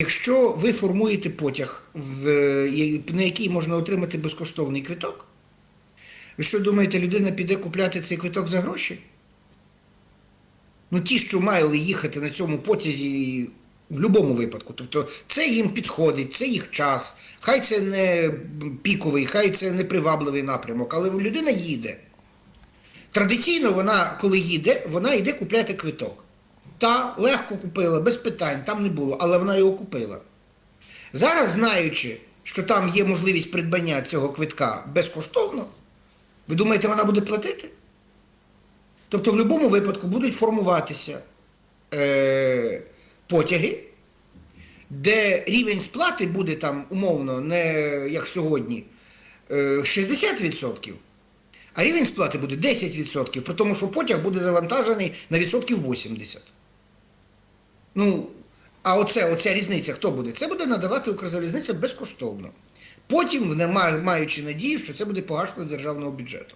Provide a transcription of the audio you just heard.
Якщо ви формуєте потяг, е, на який можна отримати безкоштовний квиток, ви що думаєте, людина піде купляти цей квиток за гроші? Ну, ті, що мали їхати на цьому потязі в будь-якому випадку. Тобто це їм підходить, це їх час. Хай це не піковий, хай це не привабливий напрямок, але людина їде. Традиційно вона, коли їде, вона йде купляти квиток. Та легко купила, без питань, там не було, але вона його купила. Зараз, знаючи, що там є можливість придбання цього квитка безкоштовно, ви думаєте, вона буде платити? Тобто в будь-якому випадку будуть формуватися е, потяги, де рівень сплати буде там умовно, не як сьогодні, е, 60%, а рівень сплати буде 10%, при тому, що потяг буде завантажений на відсотків 80%. Ну, а оце, оця різниця хто буде? Це буде надавати Укрзалізниця безкоштовно. Потім, маючи надію, що це буде погашено державного бюджету.